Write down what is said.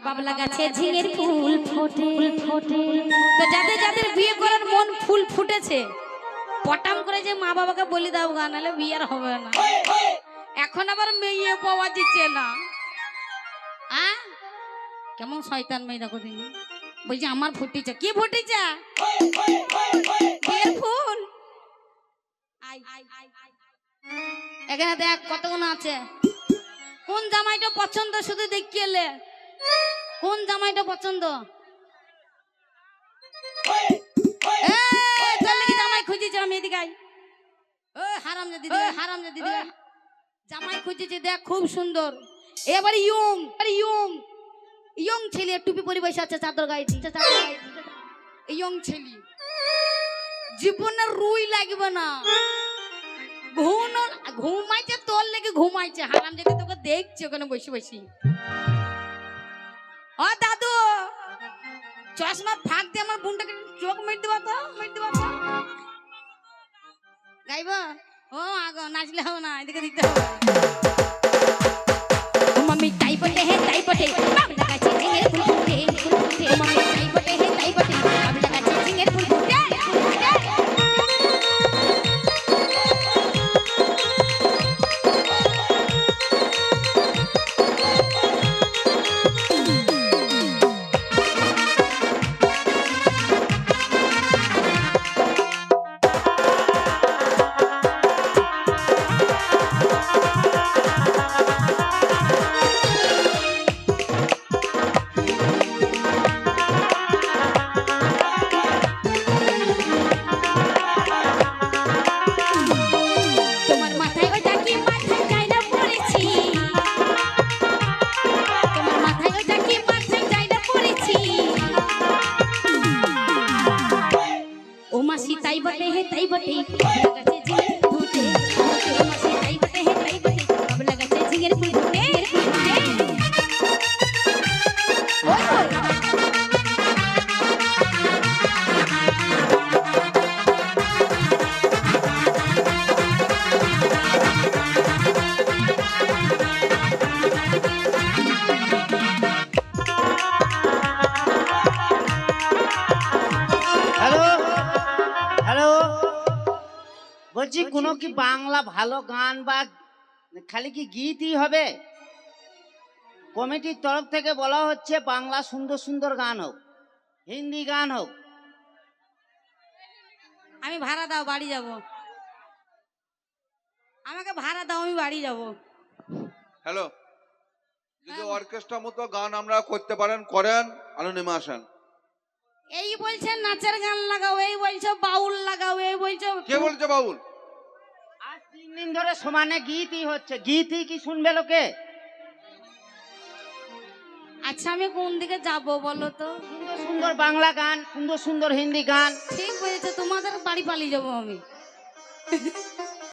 আমার বাবলা গাছে ঝিঙের ফুল ফোটে। ফোটে। তো যাদের যাদের বিয়ে করার মন ফুল ফুটেছে পটাম করে যে মা বাবাকে বলে দাও গা নাহলে বিয়ে আর হবে না। এখন আবার মেয়ে পাওয়া দিচ্ছে না। আ? কেমন শয়তান মেয়ে দেখো তুমি বলছি আমার ফুটিছে। কি ফুটিছে? বিয়ের ফুল। আই এখানে দেখ কতগুলো আছে। কোন জামাইটা পছন্দ শুধু দেখি এলে কোন জামাইটা পছন্দ? জামাই খুঁজেছে আমি এদিকে ও হারাম যদি হারাম যদি জামাই খুঁজেছে দেখ খুব সুন্দর। এবার ইয়ং ইয়ং। ইয়ং ছেলে টুপি পরি বসে আছে চাদর দিয়ে। ইয়ং ছেলে। জীবনে রুই লাগবে না। ঘুম ঘুমাইছে তোর লেগে ঘুমাইছে। হারাম যদি তোকে দেখছি ওখানে বসে বসে। চশমা ফাঁক দিয়ে আমার বোনটাকে চোখ মেট দেবা তো মেট দেবা তো। গাইব? ও আগো নাচলে হবে না, এদিকে দিতে হবে। aproveita aí, botei. বলছি কোনো কি বাংলা ভালো গান বা খালি কি গীতই হবে? কমিটির তরফ থেকে বলা হচ্ছে বাংলা সুন্দর সুন্দর গান হোক হিন্দি গান হোক। আমি ভাড়া দাও বাড়ি যাব। আমাকে ভাড়া দাও আমি বাড়ি যাব। হ্যালো। যদি হ্যাঁ। অর্কেস্ট্রা মতো গান আমরা করতে পারেন করেন আলো নেমে আসেন। এই বলছে নাচের গান লাগাও এই বলছে বাউল লাগাও এই বলছে। কে বলছে বাউল? তিন দিন ধরে সমানে গীতই হচ্ছে। গীতই কি শুনবে লোকে? আচ্ছা আমি কোন দিকে যাব বলো তো? সুন্দর সুন্দর বাংলা গান সুন্দর সুন্দর হিন্দি গান। ঠিক হয়েছে তোমাদের বাড়ি পালিয়ে যাব আমি।